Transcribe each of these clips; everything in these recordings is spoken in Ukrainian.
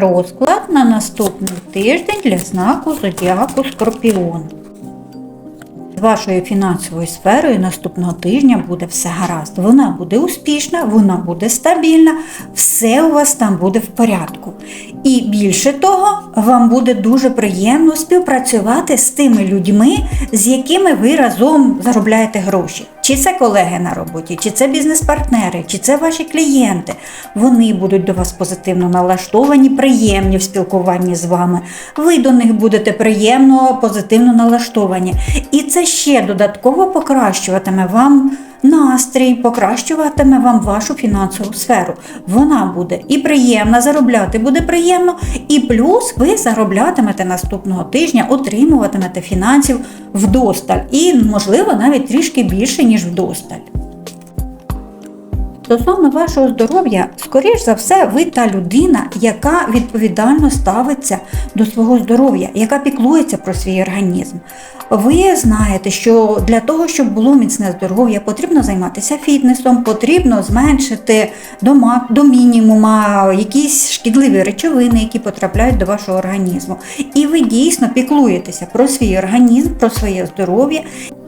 Розклад на наступний тиждень для знаку Зодіаку Скорпіон. З вашою фінансовою сферою наступного тижня буде все гаразд. Вона буде успішна, вона буде стабільна, все у вас там буде в порядку. І більше того, вам буде дуже приємно співпрацювати з тими людьми, з якими ви разом заробляєте гроші. Чи це колеги на роботі, чи це бізнес-партнери, чи це ваші клієнти. Вони будуть до вас позитивно налаштовані, приємні в спілкуванні з вами. Ви до них будете приємно, позитивно налаштовані. І це ще додатково покращуватиме вам настрій, покращуватиме вам вашу фінансову сферу. Вона буде і приємна, заробляти буде приємно, і плюс ви зароблятимете наступного тижня, отримуватимете фінансів вдосталь. І, можливо, навіть трішки більше, ніж вдосталь. Стосовно вашого здоров'я, скоріш за все, ви та людина, яка відповідально ставиться до свого здоров'я, яка піклується про свій організм. Ви знаєте, що для того, щоб було міцне здоров'я, потрібно займатися фітнесом, потрібно зменшити до, до мінімума якісь шкідливі речовини, які потрапляють до вашого організму. І ви дійсно піклуєтеся про свій організм, про своє здоров'я.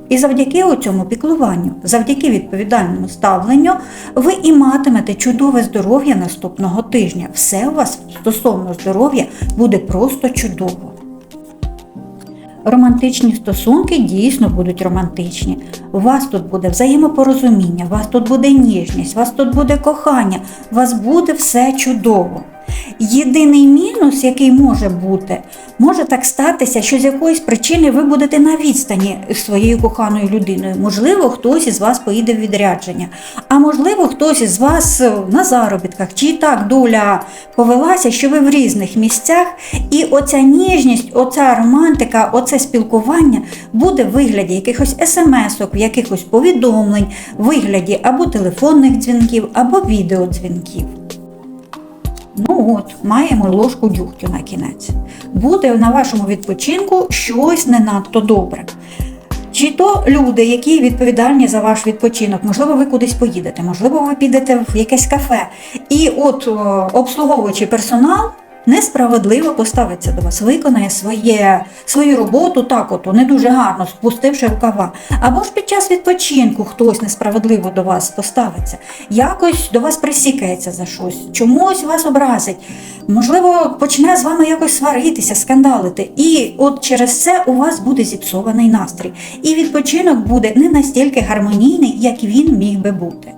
І завдяки цьому піклуванню, завдяки відповідальному ставленню, ви і матимете чудове здоров'я наступного тижня. Все у вас стосовно здоров'я буде просто чудово. Романтичні стосунки дійсно будуть романтичні. У вас тут буде взаємопорозуміння, у вас тут буде ніжність, у вас тут буде кохання, у вас буде все чудово. Єдиний мінус, який може бути, може так статися, що з якоїсь причини ви будете на відстані з своєю коханою людиною. Можливо, хтось із вас поїде в відрядження, а можливо, хтось із вас е, на заробітках, чи так доля повелася, що ви в різних місцях, і оця ніжність, оця романтика, оце спілкування буде в вигляді якихось смс-ок, якихось повідомлень, вигляді або телефонних дзвінків, або відеодзвінків. Ну от, маємо ложку дюгтю на кінець. Буде на вашому відпочинку щось не надто добре. Чи то люди, які відповідальні за ваш відпочинок, можливо, ви кудись поїдете, можливо, ви підете в якесь кафе. І от о, обслуговуючий персонал несправедливо поставиться до вас, виконає своє, свою роботу так, от, не дуже гарно, спустивши рукава. Або ж під час відпочинку хтось несправедливо до вас поставиться, якось до вас присікається за щось, чомусь вас образить. Можливо, почне з вами якось сваритися, скандалити. І от через це у вас буде зіпсований настрій. І відпочинок буде не настільки гармонійний, як він міг би бути.